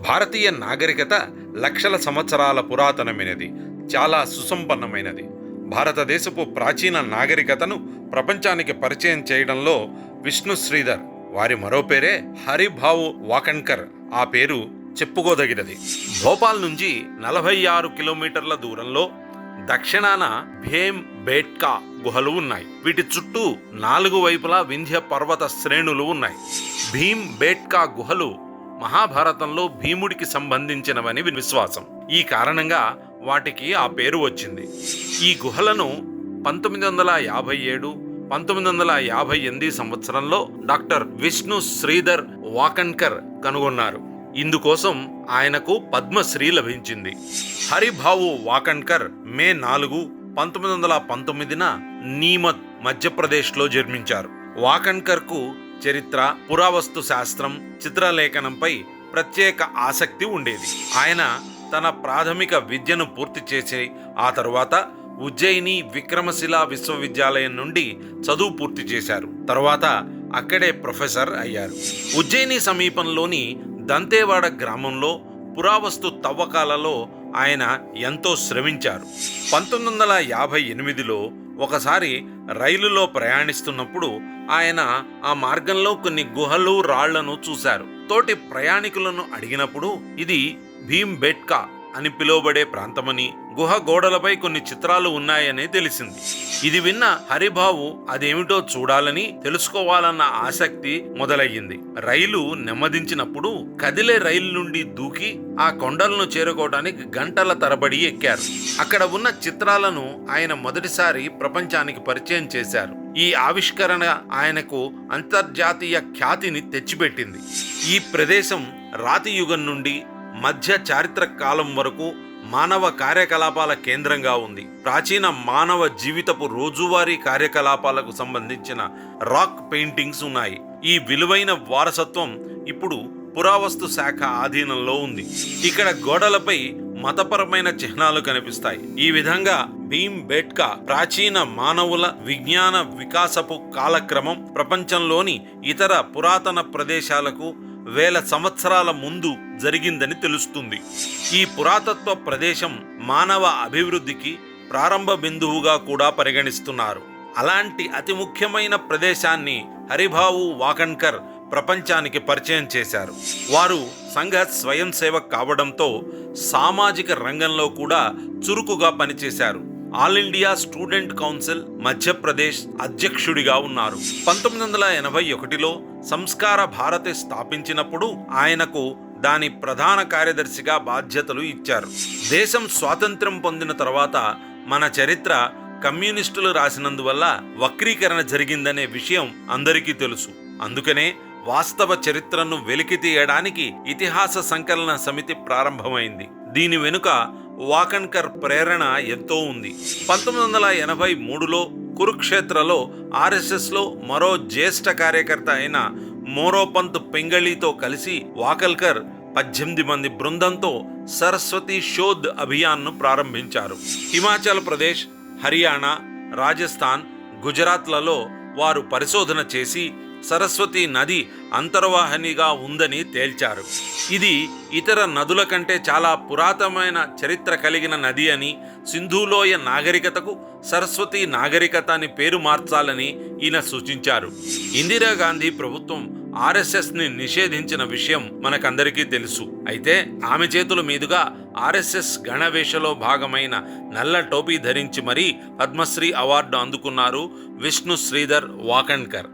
భారతీయ నాగరికత లక్షల సంవత్సరాల పురాతనమైనది చాలా సుసంపన్నమైనది. భారతదేశపు ప్రాచీన నాగరికతను ప్రపంచానికి పరిచయం చేయడంలో విష్ణు శ్రీధర్ వారి మరో పేరే హరిభావు వాకన్కర్ ఆ పేరు చెప్పుకోదగినది. భోపాల్ నుంచి నలభై ఆరు కిలోమీటర్ల దూరంలో దక్షిణాన భీమ్ బేట్కా గుహలు ఉన్నాయి. వీటి చుట్టూ నాలుగు వైపులా వింధ్య పర్వత శ్రేణులు ఉన్నాయి. భీమ్ బేట్కా గుహలు మహాభారతంలో భీముడికి సంబంధించినవని విశ్వాసం. ఈ కారణంగా వాటికి ఆ పేరు వచ్చింది. ఈ గుహలను పంతొమ్మిది వందల యాభై ఏడు పంతొమ్మిది వందల యాభై ఎనిమిది సంవత్సరంలో డాక్టర్ విష్ణు శ్రీధర్ వాకణ్కర్ కనుగొన్నారు. ఇందుకోసం ఆయనకు పద్మశ్రీ లభించింది. హరిభావు వాకణ్కర్ మే నాలుగు పంతొమ్మిది వందల పంతొమ్మిదిన నీమత్ మధ్యప్రదేశ్లో జన్మించారు. వాకణ్కర్కు చరిత్ర పురావస్తు శాస్త్రం చిత్రలేఖనంపై ప్రత్యేక ఆసక్తి ఉండేది. ఆయన తన ప్రాథమిక విద్యను పూర్తి చేసి ఆ తరువాత ఉజ్జయిని విక్రమశిల విశ్వవిద్యాలయం నుండి చదువు పూర్తి చేశారు. తర్వాత అక్కడే ప్రొఫెసర్ అయ్యారు. ఉజ్జయిని సమీపంలోని దంతేవాడ గ్రామంలో పురావస్తు తవ్వకాలలో ఆయన ఎంతో శ్రమించారు. పంతొమ్మిది వందల యాభై ఎనిమిదిలో ఒకసారి రైలులో ప్రయాణిస్తున్నప్పుడు ఆయన ఆ మార్గంలో కొన్ని గుహలు రాళ్ళను చూశారు. తోటి ప్రయాణికులను అడిగినప్పుడు ఇది భీమ్ బెట్కా అని పిలువబడే ప్రాంతమని గుహ గోడలపై కొన్ని చిత్రాలు ఉన్నాయని తెలిసింది. ఇది విన్న హరిబాబు అదేమిటో చూడాలని తెలుసుకోవాలన్న ఆసక్తి మొదలయ్యింది. రైలు నెమ్మదించినప్పుడు కదిలే రైలు నుండి దూకి ఆ కొండలను చేరుకోవడానికి గంటల తరబడి ఎక్కారు. అక్కడ ఉన్న చిత్రాలను ఆయన మొదటిసారి ప్రపంచానికి పరిచయం చేశారు. ఈ ఆవిష్కరణ ఆయనకు అంతర్జాతీయ ఖ్యాతిని తెచ్చిపెట్టింది. ఈ ప్రదేశం రాతి యుగం నుండి మధ్య చారిత్రక కాలం వరకు మానవ కార్యకలాపాల కేంద్రంగా ఉంది. ప్రాచీన మానవ జీవితపు రోజువారీ కార్యకలాపాలకు సంబంధించిన రాక్ పెయింటింగ్స్ ఉన్నాయి. ఈ విలువైన వారసత్వం ఇప్పుడు పురావస్తు శాఖ ఆధీనంలో ఉంది. ఇక్కడ గోడలపై మతపరమైన చిహ్నాలు కనిపిస్తాయి. ఈ విధంగా భీమ్ బేట్కా ప్రాచీన మానవుల విజ్ఞాన వికాసపు కాలక్రమం ప్రపంచంలోని ఇతర పురాతన ప్రదేశాలకు వేల సంవత్సరాల ముందు జరిగిందని తెలుస్తుంది. ఈ పురాతత్వ ప్రదేశం మానవ అభివృద్ధికి ప్రారంభ బిందువుగా కూడా పరిగణిస్తున్నారు. అలాంటి అతి ముఖ్యమైన ప్రదేశాన్ని హరిభావు వాకణ్కర్ ప్రపంచానికి పరిచయం చేశారు. వారు సంఘ స్వయం సేవక్ కావడంతో సామాజిక రంగంలో కూడా చురుకుగా పనిచేశారు. All India student council Madhya Pradesh అధ్యక్షుడిగా ఉన్నారు. పంతొమ్మిది వందల ఎనభై ఒకటిలో సంస్కార భారతి స్థాపించినప్పుడు ఆయనకు దాని ప్రధాన కార్యదర్శిగా బాధ్యతలు ఇచ్చారు. దేశం స్వాతంత్ర్యం పొందిన తర్వాత మన చరిత్ర కమ్యూనిస్టులు రాసినందువల్ల వక్రీకరణ జరిగిందనే విషయం అందరికీ తెలుసు. అందుకనే వాస్తవ చరిత్రను వెలికి తీయడానికి ఇతిహాస సంకలన సమితి ప్రారంభమైంది. దీని వెనుక వాకణ్కర్ ప్రేరణ ఎంతో ఉంది. పంతొమ్మిది వందల ఎనభై మూడులో కురుక్షేత్రలో ఆర్ఎస్ఎస్లో మరో జ్యేష్ఠ కార్యకర్త అయిన మోరోపంత్ పెంగళితో కలిసి వాకల్కర్ పద్దెనిమిది మంది బృందంతో సరస్వతి శోధ్ అభియాన్ను ప్రారంభించారు. హిమాచల్ ప్రదేశ్ హర్యానా రాజస్థాన్ గుజరాత్లలో వారు పరిశోధన చేసి సరస్వతి నది అంతర్వాహినిగా ఉందని తేల్చారు. ఇది ఇతర నదుల కంటే చాలా పురాతనమైన చరిత్ర కలిగిన నది అని సింధులోయ నాగరికతకు సరస్వతి నాగరికత అని పేరు మార్చాలని ఈయన సూచించారు. ఇందిరాగాంధీ ప్రభుత్వం ఆర్ఎస్ఎస్ని నిషేధించిన విషయం మనకందరికీ తెలుసు. అయితే ఆమె చేతుల మీదుగా ఆర్ఎస్ఎస్ గణవేషలో భాగమైన నల్ల టోపీ ధరించి మరీ పద్మశ్రీ అవార్డు అందుకున్నారు విష్ణు శ్రీధర్ వాకండ్కర్